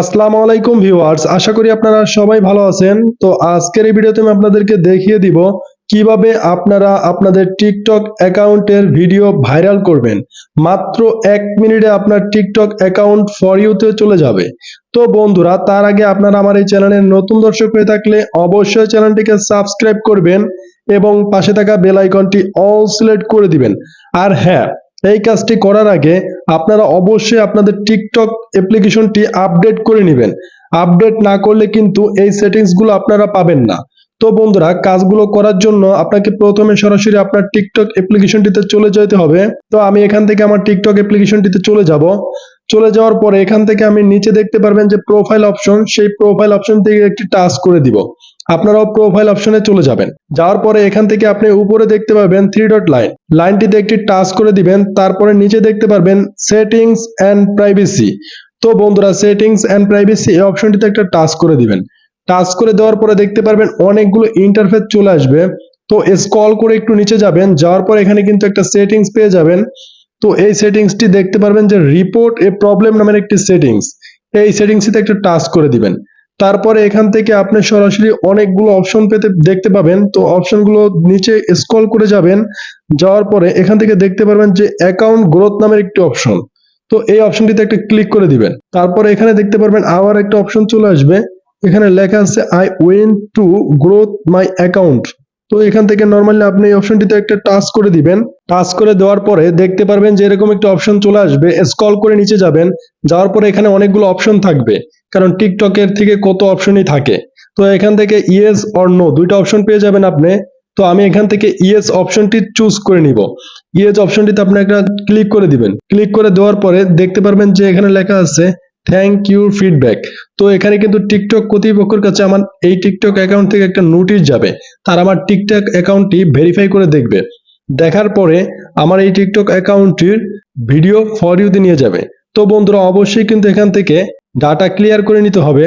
আসসালামু আলাইকুম ভিউয়ার্স, আশা করি আপনারা সবাই ভালো আছেন। তো আজকের এই ভিডিওতে আমি আপনাদেরকে দেখিয়ে দিব কীভাবে আপনারা আপনাদের টিকটক অ্যাকাউন্টের ভিডিও ভাইরাল করবেন। মাত্র এক মিনিটে আপনার টিকটক অ্যাকাউন্ট ফর ইউতে চলে যাবে। তো বন্ধুরা, তার আগে আপনারা আমার এই চ্যানেলের নতুন দর্শক হয়ে থাকলে অবশ্যই চ্যানেলটিকে সাবস্ক্রাইব করবেন এবং পাশে থাকা বেল আইকনটি অল সিলেক্ট করে দিবেন। আর হ্যাঁ এই কাজটি করার আগে আপনারা অবশ্যই আপনাদের টিকটক অ্যাপ্লিকেশনটি আপডেট করে নেবেন। আপডেট না করলে কিন্তু এই সেটিংসগুলো আপনারা পাবেন না। তো বন্ধুরা, কাজগুলো করার জন্য আপনাকে প্রথমে সরাসরি আপনার টিকটক অ্যাপ্লিকেশনটিতে চলে যেতে হবে। তো আমি এখান থেকে আমার টিকটক অ্যাপ্লিকেশনটিতে চলে যাব। চলে যাওয়ার পরে এখান থেকে আমি নিচে দেখতে পারবেন যে প্রোফাইল অপশন সেই প্রোফাইল অপশন থেকে একটি টাচ করে দিব। আপনারাও প্রোফাইল অপশনে চলে যাবেন। যাওয়ার পরে এখান থেকে আপনি উপরে দেখতে পাবেন থ্রি ডট লাইন লাইনটিতে একটি টাচ করে দিবেন, তারপরে নিচে দেখতে পারবেন সেটিংস অ্যান্ড প্রাইভেসি তো বন্ধুরা সেটিংস অ্যান্ড প্রাইভেসি এই অপশনটিতে একটা টাচ করে দিবেন। টাচ করে দেওয়ার পরে দেখতে পারবেন অনেকগুলো ইন্টারফেস চলে আসবে। তো স্ক্রল করে একটু নিচে যাবেন, যাওয়ার পর এখানে কিন্তু একটা সেটিংস পেয়ে যাবেন। তো এই সেটিংসটি দেখতে পারবেন যে রিপোর্ট এ প্রবলেম নামের একটি সেটিংস এই সেটিংসটিতে একটা টাচ করে দিবেন। তারপরে এখান থেকে আপনি সরাসরি অনেকগুলো অপশন পেতে, দেখতে পাবেন। তো অপশনগুলো নিচে স্ক্রল করে যাবেন। যাওয়ার পরে এখান থেকে দেখতে পারবেন যে অ্যাকাউন্ট গ্রোথ নামের একটি অপশন তো এই অপশনটিতে একটা ক্লিক করে দিবেন। তারপরে এখানে দেখতে পারবেন আবার একটা অপশন চলে আসবে। এখানে লেখা আছে I want to growth my account তো এখান থেকে নর্মালি আপনি এই অপশনটিতে একটা টাচ করে দিবেন। টাচ করে দেওয়ার পরে দেখতে পারবেন যে এরকম একটা অপশন চলে আসবে। স্ক্রল করে নিচে যাবেন। যাওয়ার পরে এখানে অনেকগুলো অপশন থাকবে। কারণ টিকটকের থেকে কত অপশনই থাকে। তো এখান থেকে ইয়েস অর নো দুইটা অপশন পেয়ে যাবেন আপনি। তো আমি এখান থেকে ইয়েস অপশনটি চুজ করে নিব। ইয়েস অপশনটিতে আপনি একটা ক্লিক করে দিবেন। ক্লিক করে দেওয়ার পরে দেখতে পারবেন যে এখানে লেখা আছে থ্যাংক ইউ ফিডব্যাক তো এখানে কিন্তু টিকটক কর্তৃপক্ষের কাছে আমার এই টিকটক অ্যাকাউন্ট থেকে একটা নোটিশ যাবে। তার আমার টিকটক অ্যাকাউন্টটি ভেরিফাই করে দেখবে। দেখার পরে আমার এই টিকটক অ্যাকাউন্টটির ভিডিও ফর ইউতে নিয়ে যাবে। তো বন্ধুরা, অবশ্যই কিন্তু এখান থেকে ডাটা ক্লিয়ার করে নিতে হবে।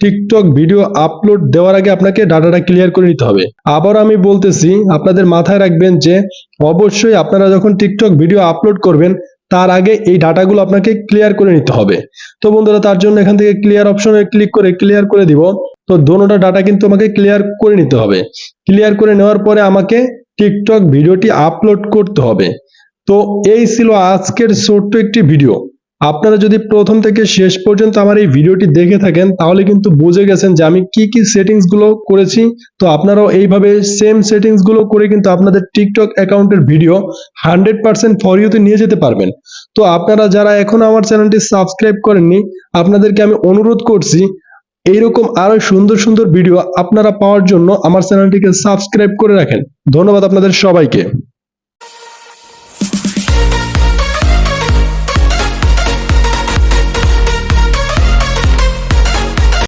টিকটক ভিডিও আপলোড দেওয়ার আগে আপনাকে ডাটাটা ক্লিয়ার করে নিতে হবে। আবার আমি বলতেছি, আপনাদের মাথায় রাখবেন যে, অবশ্যই আপনারা যখন টিকটক ভিডিও আপলোড করবেন তার আগে এই ডাটাগুলো আপনাকে ক্লিয়ার করে নিতে হবে। তো বন্ধুরা, তার জন্য এখান থেকে ক্লিয়ার অপশনে ক্লিক করে ক্লিয়ার করে দিব। তো দোনোটা ডাটা কিন্তু আমাকে ক্লিয়ার করে নিতে হবে। ক্লিয়ার করে নেওয়ার পরে আমাকে টিকটক ভিডিওটি আপলোড করতে হবে। তো এই ছিল আজকের ছোট্ট একটি ভিডিও আপনারা যদি প্রথম থেকে শেষ পর্যন্ত আমার এই ভিডিওটি দেখে থাকেন, তাহলে কিন্তু বুঝে গেছেন যে আমি কি কি সেটিংসগুলো করেছি। তো আপনারাও এইভাবে সেম সেটিংসগুলো করে কিন্তু আপনাদের টিকটক অ্যাকাউন্টের ভিডিও হান্ড্রেড পার্সেন্ট ফর ইউতে নিয়ে যেতে পারবেন। তো আপনারা যারা এখনও আমার চ্যানেলটি সাবস্ক্রাইব করেননি, আপনাদেরকে আমি অনুরোধ করছি, এইরকম আরও সুন্দর সুন্দর ভিডিও আপনারা পাওয়ার জন্য আমার চ্যানেলটিকে সাবস্ক্রাইব করে রাখেন। ধন্যবাদ আপনাদের সবাইকে।